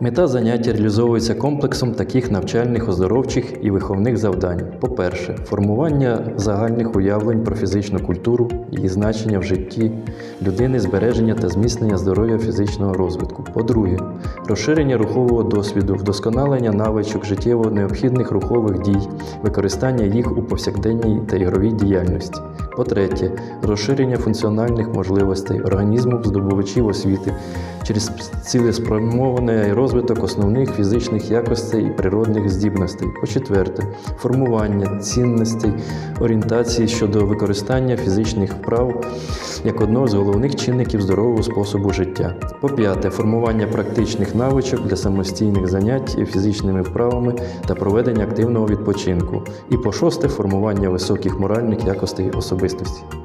Мета заняття реалізовується комплексом таких навчальних, оздоровчих і виховних завдань. По-перше, формування загальних уявлень про фізичну культуру, її значення в житті людини, збереження та зміцнення здоров'я фізичного розвитку. По-друге, розширення рухового досвіду, вдосконалення навичок життєво необхідних рухових дій, використання їх у повсякденній та ігровій діяльності. По-третє, розширення функціональних можливостей організму здобувачів освіти через цілеспрямований розвиток основних фізичних якостей і природних здібностей. По-четверте, формування цінностей, орієнтації щодо використання фізичних вправ як одного з головних чинників здорового способу життя. По-п'яте, формування практичних навичок для самостійних занять фізичними вправами та проведення активного відпочинку. І по-шосте, формування високих моральних якостей особистості.